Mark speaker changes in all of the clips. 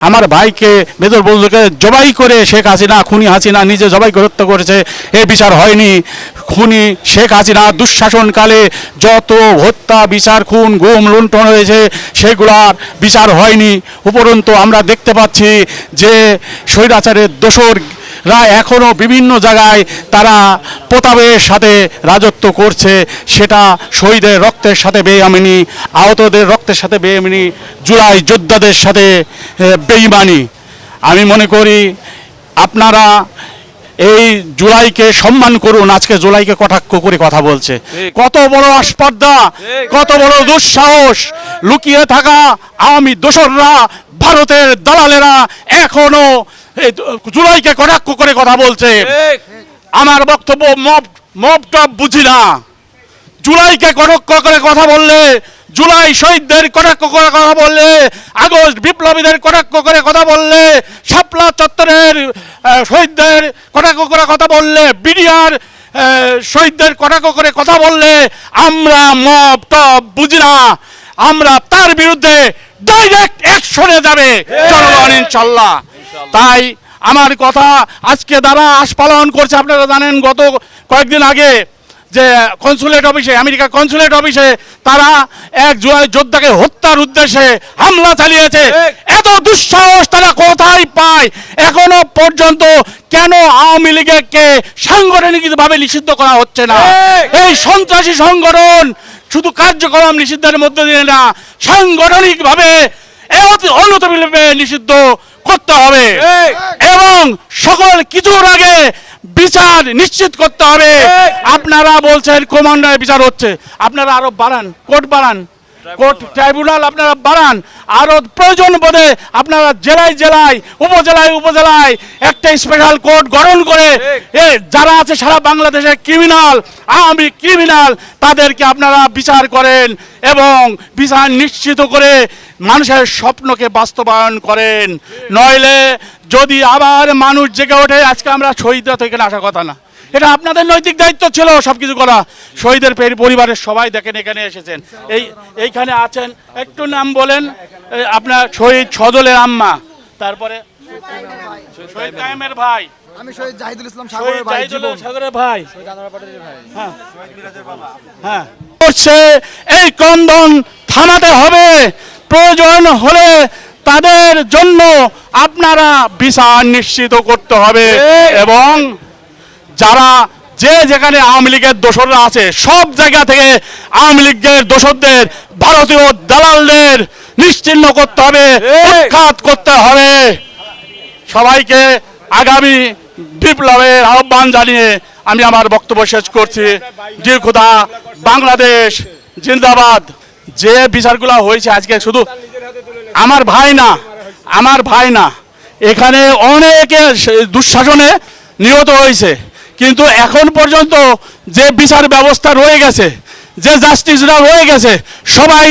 Speaker 1: আমার ভাইকে মেজর বন্ধুকে জবাই করে শেখ হাসিনা, খুনি হাসিনা নিজে জবাই করে হত্যা করেছে। এ বিচার হয়নি। খুনি শেখ হাসিনা দুঃশাসনকালে যত হত্যা, বিচার, খুন, গুম, লুণ্ঠন হয়েছে, সেগুলার বিচার হয়নি। উপরন্তু আমরা দেখতে পাচ্ছি যে স্বৈরাচারের দোসর রা এখনও বিভিন্ন জায়গায় তারা প্রতাপের সাথে রাজত্ব করছে সেটা শহীদের রক্তের সাথে বেয়ামিনি আহতদের রক্তের সাথে বেয়ামিনি জুলাই যোদ্ধাদের সাথে বেইমানি। আমি মনে করি আপনারা এই জুলাইকে সম্মান করুন আজকে জুলাইকে কটাক্ষ করে কথা বলছে। কত বড় আস্পর্ধা কত বড় দুঃসাহস। লুকিয়ে থাকা আওয়ামী দোসররা ভারতের দালালেরা এখনও জুলাইকে কটাক্ষ করে কথা বলছে। আমার বক্তব্য মব মব টপ বুঝি না। জুলাইকে কটাক্ষ করে কথা বললে জুলাই শহীদদের কটাক্ষ করে কথা বললে আগস্ট বিপ্লবীদের কটাক্ষ করে কথা বললে শাপলা চত্বরের শহীদদের কটাক্ষ করে কথা বললে বিডিআর শহীদদের কটাক্ষ করে কথা বললে আমরা মব টপ বুঝি না। আমরা তার বিরুদ্ধে যাবে। জনগণ ইনশাল্লাহ তাই আমার কথা আজকে যারা আশ পালন করছে আপনারা জানেন গত কয়েকদিন আগে যে কনসুলেট অফিসে আমেরিকা কনসুলেট অফিসে তারা এক জুলাই যোদ্ধাকে হত্যার উদ্দেশ্যে হামলা চালিয়েছে। এত দুঃসাহস তারা কোথায় পায়? এখনও পর্যন্ত কেন আওয়ামী লীগকে সাংগঠনিকভাবে নিষিদ্ধ করা হচ্ছে না? এই সন্ত্রাসী সংগঠন শুধু কার্যক্রম নিষিদ্ধের মধ্যে দিয়ে না সাংগঠনিকভাবে অন্যতবিলম্বে নিষিদ্ধ করতে হবে। এবং সকল কিছুর আগে বিচার নিশ্চিত করতে হবে। আপনারা বলছেন কমান্ডার বিচার হচ্ছে। আপনারা আরও বাড়ান কোর্ট বাড়ান। কোর্ট ট্রাইব্যুনাল আপনারা বাড়ান। আরও প্রয়োজন বোধে আপনারা জেলায় জেলায় উপজেলায় উপজেলায় একটা স্পেশাল কোর্ট গঠন করে এ যারা আছে সারা বাংলাদেশের ক্রিমিনাল আওয়ামী ক্রিমিনাল তাদেরকে আপনারা বিচার করেন এবং বিচার নিশ্চিত করে মানুষের স্বপ্নকে বাস্তবায়ন করেন। নইলে যদি আবার মানুষ জেগে ওঠে আজকে আমরা শহীদরা থেকে আসা কথা না। এটা আপনাদের নৈতিক দায়িত্ব ছিল সবকিছু করা। শহীদের পরিবারের সবাই দেখেন এখানে এসেছেন। এই এইখানে আছেন একটু নাম বলেন আপনার শহীদ সজলের আম্মা। তারপরে শহীদ কায়েমের ভাই।
Speaker 2: আমি শহীদ জাহিদুল ইসলাম সাগরের ভাই
Speaker 1: সাগরের ভাই। হ্যাঁ। হ্যাঁ। করছে এই ক্রন্দন থামাতে হবে। প্রয়োজন হলে তাদের জন্য আপনারা বিচার নিশ্চিত করতে হবে এবং যারা যে যেখানে আওয়ামী লীগের দোসররা আছে সব জায়গা থেকে আওয়ামী লীগের দোসরদের ভারতীয় দালালদের নিশ্চিহ্ন করতে হবে উৎখাত করতে হবে। সবাইকে আগামী বিপ্লবের আহ্বান জানিয়ে আমি আমার বক্তব্য শেষ করছি। জি খুদা বাংলাদেশ জিন্দাবাদ। যে বিচারগুলো হয়েছে আজকে শুধু আমার ভাই না আমার ভাই না এখানে অনেকে দুঃশাসনে নিহত হয়েছে। কিন্তু এখন পর্যন্ত যে বিচার ব্যবস্থা রয়ে গেছে যে জাস্টিসরা রয়ে গেছে সবাই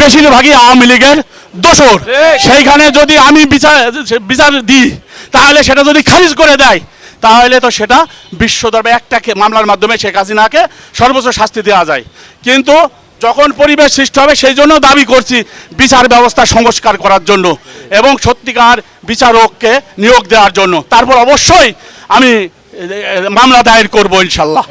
Speaker 1: বেশিরভাগই আওয়ামী লীগের দোষর। সেইখানে যদি আমি বিচার বিচার দিই তাহলে সেটা যদি খারিজ করে দেয় তাহলে তো সেটা বিশ্ব দরবারে একটা মামলার মাধ্যমে শেখ হাসিনাকে সর্বোচ্চ শাস্তি দেওয়া যায়। কিন্তু যখন পরিবেশ সৃষ্টি হবে সেই জন্য দাবি করছি বিচার ব্যবস্থা সংস্কার করার জন্য এবং সত্যিকার বিচারককে নিয়োগ দেওয়ার জন্য। তারপর অবশ্যই আমি মামলা দায়ের করব ইনশাল্লাহ।